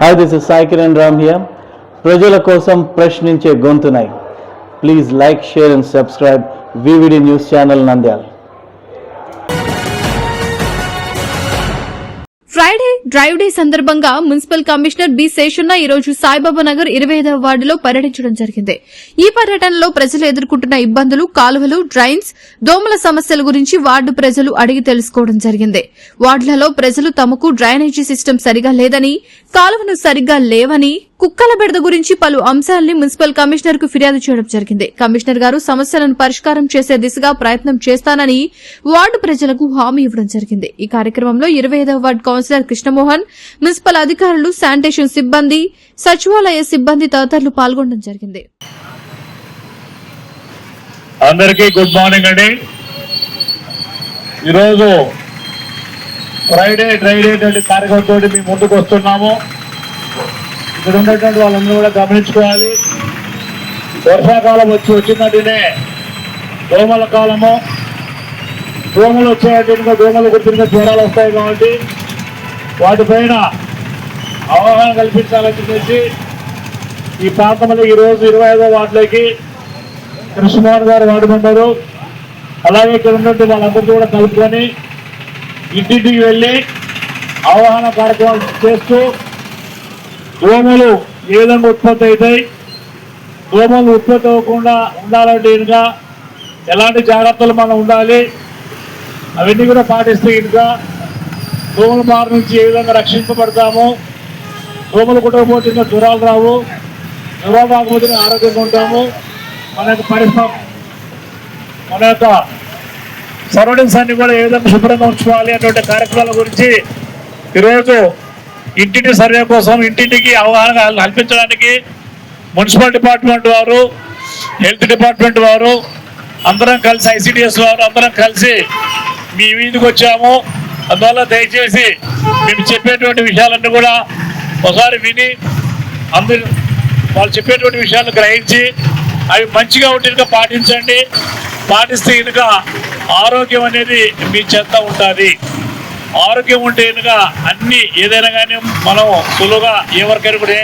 Hi this is Sai Kiran Ram here ప్రజల కోసం ప్రశ్నించే గొంతునై. Please like share and subscribe VVD news channel Nandyal Friday drive day సందర్భంగా municipal commissioner B Seshanna ఈ రోజు సాయిబాబా నగర్ ఇరవై ఐదవ వార్డులో పర్యటించడం జరిగింది. ఈ పర్యటనలో ప్రజలు ఎదుర్కొంటున్న ఇబ్బందులు కాలువలు డ్రైన్స్ దోమల సమస్యల గురించి వార్డు ప్రజలు అడిగి తెలుసుకోవడం జరిగింది. వార్డులలో ప్రజలు తమకు డ్రైనేజీ సిస్టమ్ సరిగా లేదని కాలువను సరిగ్గా లేవని కుక్కల బెడద గురించి పలు అంశాలని మున్సిపల్ కమిషనర్కు ఫిర్యాదు చేయడం జరిగింది. కమిషనర్ గారు సమస్యలను పరిష్కారం చేసే దిశగా ప్రయత్నం చేస్తానని వార్డు ప్రజలకు హామీ ఇవ్వడం జరిగింది. ఈ కార్యక్రమంలో ఇరవై ఐదవ వార్డు కౌన్సిలర్ కృష్ణమోహన్ మున్సిపల్ అధికారులు శానిటేషన్ సిబ్బంది సచివాలయ సిబ్బంది తదితరులు పాల్గొనడం జరిగింది. అందరికీ గుడ్ మార్నింగ్ అండి. ఈరోజు ఫ్రైడే డ్రైడే అనే కార్యక్రమంతో మీ ముందుకు వస్తున్నాము. ఇక్కడ ఉన్నటువంటి వాళ్ళందరూ కూడా గమనించుకోవాలి. వర్షాకాలం వచ్చి వచ్చినట్టునే దోమల కాలము. దోమలు వచ్చేటట్టుగా దోమలు కుట్టిన జ్వరాలు వస్తాయి కాబట్టి వాటిపైన అవగాహన కల్పించాలని చెప్పేసి ఈ ప్రాంతంలో ఈరోజు ఇరవై ఐదో వార్డులోకి కృష్ణమోహన్ గారు వాడుకుంటారు అలాగే ఇక్కడ ఉన్నట్టు వాళ్ళందరితో కూడా కలుపుకొని ఇంటింటికి వెళ్ళి అవగాహన కార్యక్రమాలు చేస్తూ దోమలు ఏ విధంగా ఉత్పత్తి అవుతాయి? దోమలు ఉత్పత్తి అవ్వకుండా ఉండాలంటే ఇంకా ఎలాంటి జాగ్రత్తలు మనం ఉండాలి? అవన్నీ కూడా పాటిస్తే ఇంకా దోమల బారి నుంచి ఏ విధంగా రక్షింపబడతాము? దోమలు కుట్టకపోతే ఇంకా జ్వరాలు రావు. జ్వరాలు రాకపోతే ఆరోగ్యంగా ఉంటాము. మన యొక్క పరిశ్రమ మన యొక్క సరౌండింగ్స్ అన్ని కూడా ఏ విధంగా శుభ్రంగా ఉంచుకోవాలి అటువంటి కార్యక్రమాల గురించి ఈరోజు ఇంటింటి సర్వే కోసం ఇంటింటికి అవగాహన కల్పించడానికి మున్సిపల్ డిపార్ట్మెంట్ వారు హెల్త్ డిపార్ట్మెంట్ వారు అందరం కలిసి ఐసిడిఎస్ వారు అందరం కలిసి మీ వీధికి వచ్చాము. అందువల్ల దయచేసి మేము చెప్పేటువంటి విషయాలన్నీ కూడా ఒకసారి విని అందరు వాళ్ళు చెప్పేటువంటి విషయాలు గ్రహించి అవి మంచిగా ఉంటే పాటించండి. పాటిస్తే కనుక ఆరోగ్యం అనేది మీ చెంత ఉంటుంది. ఆరోగ్యం ఉంటే కనుక అన్ని ఏదైనా కానీ మనం సులువుగా ఎవరికైనా కూడా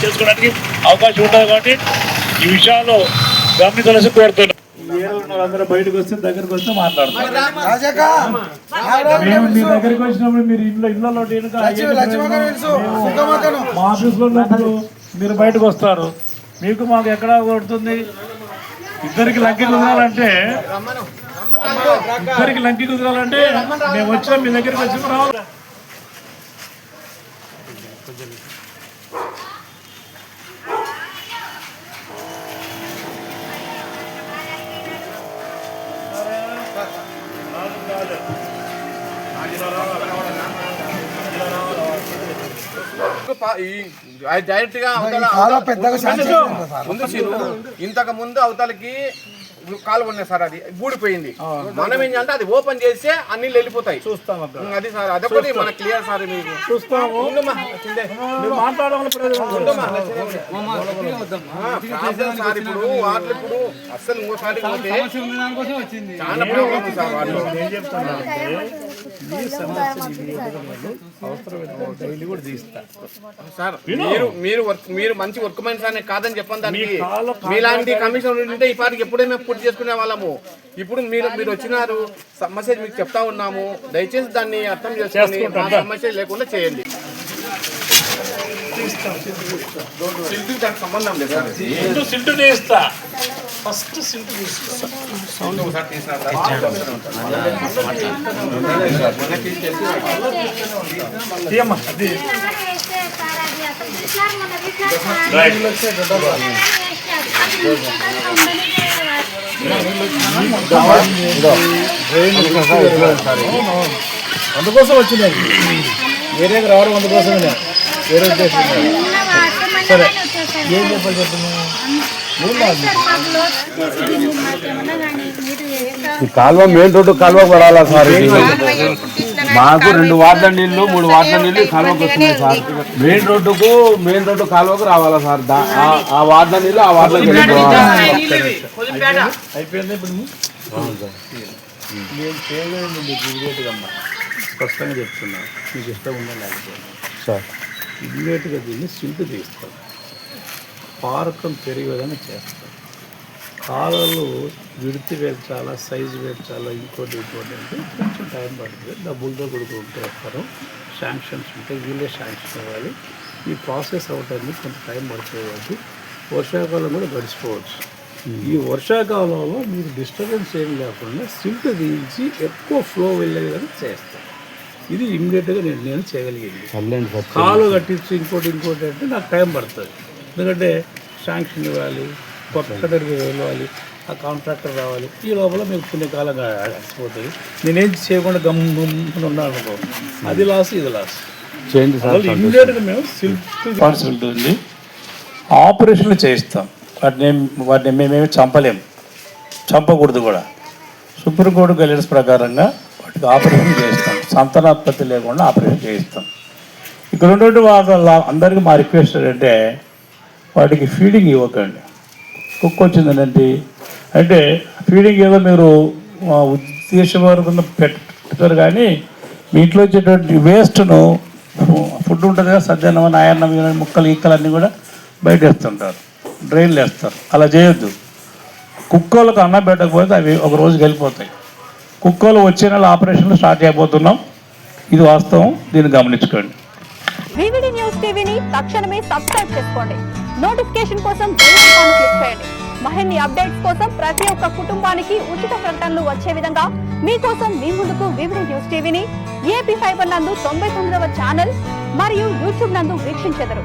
చేసుకోవడానికి అవకాశం ఉంటుంది కాబట్టి ఈ విషయాలు గమనించాల్సి కోరుతున్నాం. అందరూ బయటకు వస్తే దగ్గరకు వస్తే మాట్లాడతాం. మేము మీ దగ్గరికి వచ్చినప్పుడు మీరు ఇంట్లో మా ఆఫీస్లో ఉన్నప్పుడు మీరు బయటకు వస్తారు. మీకు మాకు ఎక్కడ కొడుతుంది? ఇద్దరికి లంకి కుదరాలంటే ఇద్దరికి లంకి కుదరాలంటే మేము వచ్చినా మీ దగ్గరికి వచ్చి రావాలి డైరెక్ట్గా. ముందు ఇంతకు ముందు అవతలకి కాలు ఉన్నాయి సార్ అది. ఊడిపోయింది మనం ఏం చేయాలంటే అది ఓపెన్ చేస్తే అన్ని వెళ్ళిపోతాయి. చూస్తాం అది సార్ అదొకటి మన క్లియర్ సార్ మీకు. చూస్తాము. సార్ ఇప్పుడు వాటిలో ఇప్పుడు అస్సలు ఇంకోసారి చాలా ప్రాబ్లం సార్ వాటిలో మీరు మీరు వర్క్ మీరు మంచి వర్క్ మైండ్స్ అనే కాదని చెప్పండి దానికి మీలాంటి కమిషన్ ఉంటే ఈ పాటికి ఎప్పుడే మేము పూర్తి చేసుకునే వాళ్ళము. ఇప్పుడు మీరు మీరు వచ్చినారు సమస్య మీకు చెప్తా ఉన్నాము. దయచేసి దాన్ని అర్థం చేసుకుని సమస్య లేకుండా చేయండి. సిల్క్ దానికి సంబంధం లేదు సార్ ఇది. సింటు సింటు తీస్తా. ఫస్ట్ సింటు తీస్తా. ఒకసారి అది. రైట్ అందుకోసం వచ్చినాయి. వేరేకి రావడం అందుకోసమే. వేరే. సరే ఏం చెప్పాలి చెప్పండి. కాలువ మెయిన్ రోడ్డు కాలువ పడాలా సార్ మాకు రెండు వార్ల నీళ్ళు మూడు వార్ల నీళ్ళు ఈ కాలువకు వస్తున్నాయి సార్. మెయిన్ రోడ్డుకు మెయిన్ రోడ్డు కాలువకు రావాలా సార్? ఆ- వార్ల నీళ్ళు ఆ వెళ్ళిపోవాలి అయిపోయింది ఇప్పుడు నేను చేయలేదు మీకు ఇమీడియట్గా అమ్మా. స్పష్టంగా చెప్తున్నా. మీకు ఇష్టం ఉందా లేకపోతే? సార్. ఇమ్మీడియట్గా దీన్ని సిల్ట్ తీస్తాం పారకం పెరిగే విధంగా చేస్తాం కాలాలు విడితి పెంచాలా సైజు పెంచాలా ఇంకోటి ఇంకోటి అంటే కొంచెం టైం పడుతుంది. డబ్బులతో కూడుకుంటూ వస్తారు శాంక్షన్స్ ఉంటే వీళ్ళే శాంక్షన్ ఇవ్వాలి ఈ ప్రాసెస్ అవటానికి కొంత టైం పడుతుంది. కాబట్టి వర్షాకాలం కూడా గడిచిపోవచ్చు. ఈ వర్షాకాలంలో మీకు డిస్టర్బెన్స్ ఏం లేకుండా సిల్ట్ దించి ఎక్కువ ఫ్లో వెళ్ళే విధంగా చేస్తాం ఇది ఇమ్మీడియట్గా నేను నేను చేయగలిగింది. కాలు కట్టించి ఇంకోటి ఇంకోటి అంటే నాకు టైం పడుతుంది. ఎందుకంటే శాంక్షన్ ఇవ్వాలి కొత్తడికి వెళ్ళాలి ఆ కాంట్రాక్టర్ రావాలి. ఈ లోపల మీకు పుణ్యకాలంగా అలసిపోతుంది నేనేం చేయకుండా గమ్మున ఉన్నాను అనుకో అది లాస్ ఇది లాస్ ఇమ్మీడియట్గా మేము రెస్పాన్సిబిలిటీ ఉంది ఆపరేషన్లు చేయిస్తాం. వాటిని వాటిని మేమేమి చంపలేం. చంపకూడదు కూడా. సుప్రీంకోర్టు గైడెన్స్ ప్రకారంగా వాటికి ఆపరేషన్ చేయిస్తాం. సంతానోత్పత్తి లేకుండా ఆపరేషన్ చేయిస్తాం. ఇక్కడ ఉన్నటువంటి వాళ్ళ అందరికీ మా రిక్వెస్ట్ ఏంటంటే వాటికి ఫీడింగ్ ఇవ్వకండి. కుక్క వచ్చిందండి. అంటే ఫీడింగ్ ఏదో మీరు ఆ, ఉద్దేశపూర్వకంగా పెట్టారు కానీ మీ ఇంట్లో వచ్చేటువంటి వేస్ట్ను ఫుడ్ ఉంటుంది కదా సజ్జనం నాయన్నం ముక్కలు ఈక్కలు అన్నీ కూడా బయట వేస్తుంటారు డ్రైన్లు వేస్తారు అలా చేయొద్దు. కుక్కలకు అన్నం పెట్టకపోతే అవి ఒక రోజుకి వెళ్ళిపోతాయి. కుక్కలు వచ్చే నెల ఆపరేషన్లు స్టార్ట్ చేయబోతున్నాం. ఇది వాస్తవం దీన్ని గమనించుకోండి. వివిడి న్యూస్ టీవీని తక్షణమే సబ్స్క్రైబ్ చేసుకోండి. నోటిఫికేషన్ కోసం బెల్ ఐకాన్ క్లిక్ చేయండి. మరిన్ని అప్డేట్స్ కోసం ప్రతి ఒక్క కుటుంబానికి ఉచిత ప్రకటనలు వచ్చే విధంగా మీకోసం మీ ముందుకు వివిడి న్యూస్ టీవీని ఏపీ ఫైబర్ నందు తొంభై తొమ్మిదవ ఛానల్ మరియు యూట్యూబ్ నందు వీక్షించెదరు.